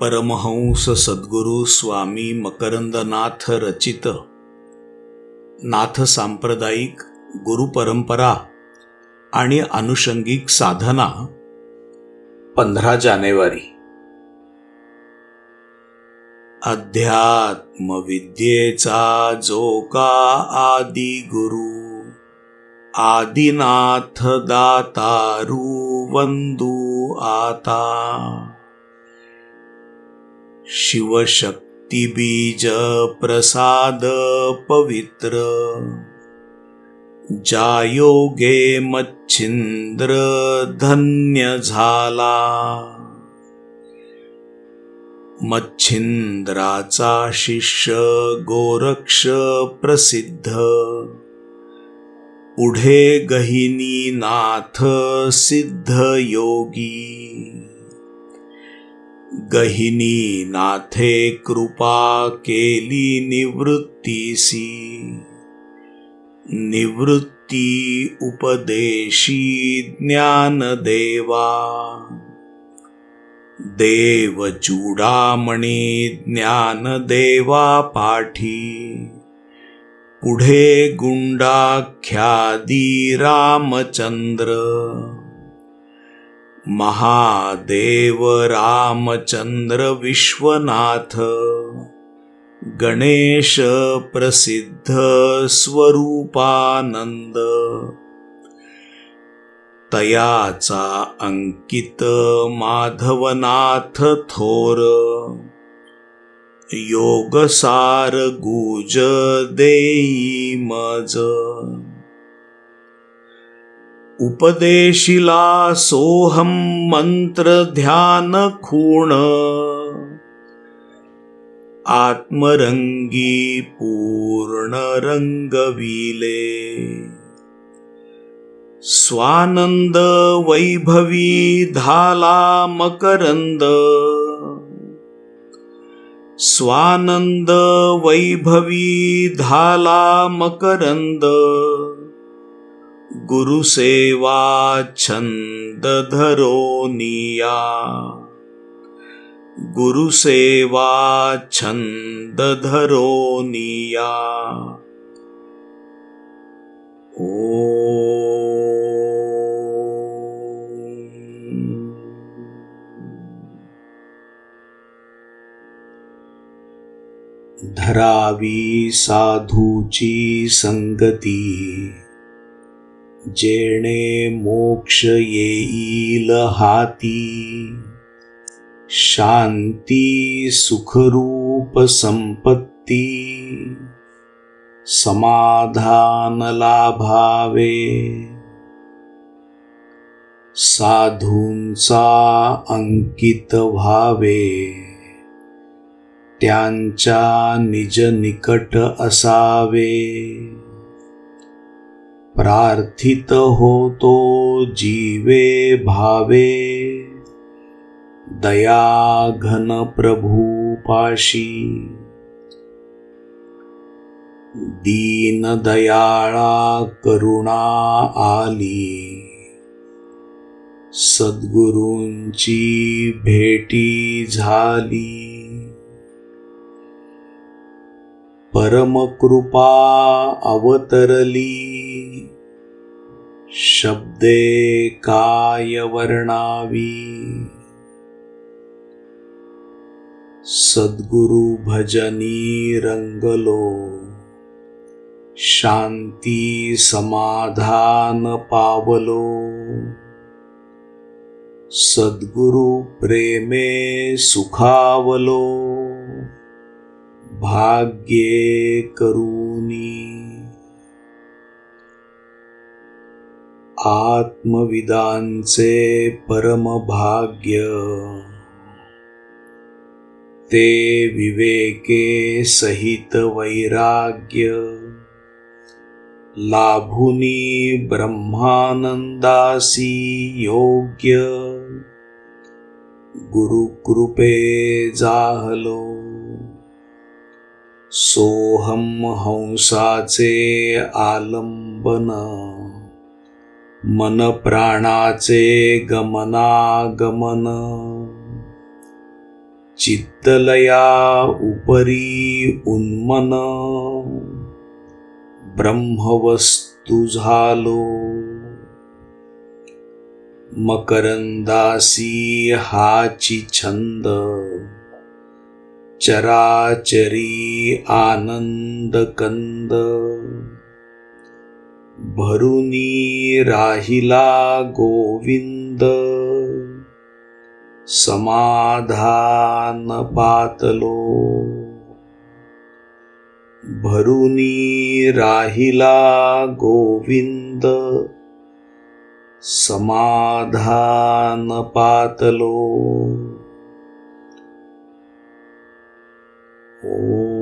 परमहंस सद्गुरू स्वामी मकरंदनाथ रचित। नाथ सांप्रदायिक गुरुपरंपरा आणि अनुषंगिक साधना। पंधरा जानेवारी। अध्यात्मविद्येचा जो का आदी गुरु आदिनाथ दातारू वंदू आता। शिवशक्ती बीज प्रसाद पवित्र। जायोगे मच्छिंद्र धन्य झाला। मच्छिंद्राचा शिष्य गोरक्ष प्रसिद्ध। पुढे गहिनी नाथ सिद्ध योगी। गहिनी नाथे कृपा केली निवृत्तीसी। निवृत्ती उपदेशी ज्ञानदेवा। देव चूडामणी ज्ञानदेवा पाठी। पुढे गुंडाख्यादी रामचंद्र। महादेव रामचंद्र विश्वनाथ। गणेश प्रसिद्ध स्वरूपानंद। तयाचा अंकित माधवनाथ थोर। योगसार गुज देई मज। उपदेशिला सोहम मंत्र ध्यान खूण आत्मरंगी पूर्ण रंगविले स्वानंद वैभवी धाला मकरंद स्वानंद वैभवी धाला मकरंद गुरुसेवा छंद धरोनिया गुरुसेवा छंद ओ। धरावी साधूची संगती। जेणे मोक्ष येईल हाती. शांती सुखरूप संपत्ती. समाधान लाभावे. साधूंचा अंकित व्हावे. त्यांच्या निज निकट असावे. प्रार्थित होतो जीवे भावे। दया घन प्रभू पाशी। दीन दयाळा करुणा आली। सद्गुरूंची भेटी झाली। परमकृपा अवतरी शब्देकायवर्णावि सद्गुरुभजनी रङ्गलो। शान्ति समाधान पावलो। सद्गुरुप्रेमे सुखावलो। भाग्ये करूनी आत्मविदांचे परमभाग्य। ते विवेके सहित वैराग्य। लाभुनी ब्रह्मानंदासी योग्य। गुरुकृपे जाहलो। सोहम हंसाचे आलंबन मन प्राणाचे गमनागमन चित्तलया उपरी उन्मन ब्रह्मवस्तु झालो मकरंदासी हाची छंद चराचरी आनन्दकन्द। भरुनी राहिला गोविन्द। समाधानपतलो। भरुनी राहिला गोविन्द। समाधान पतलो पातलो ओ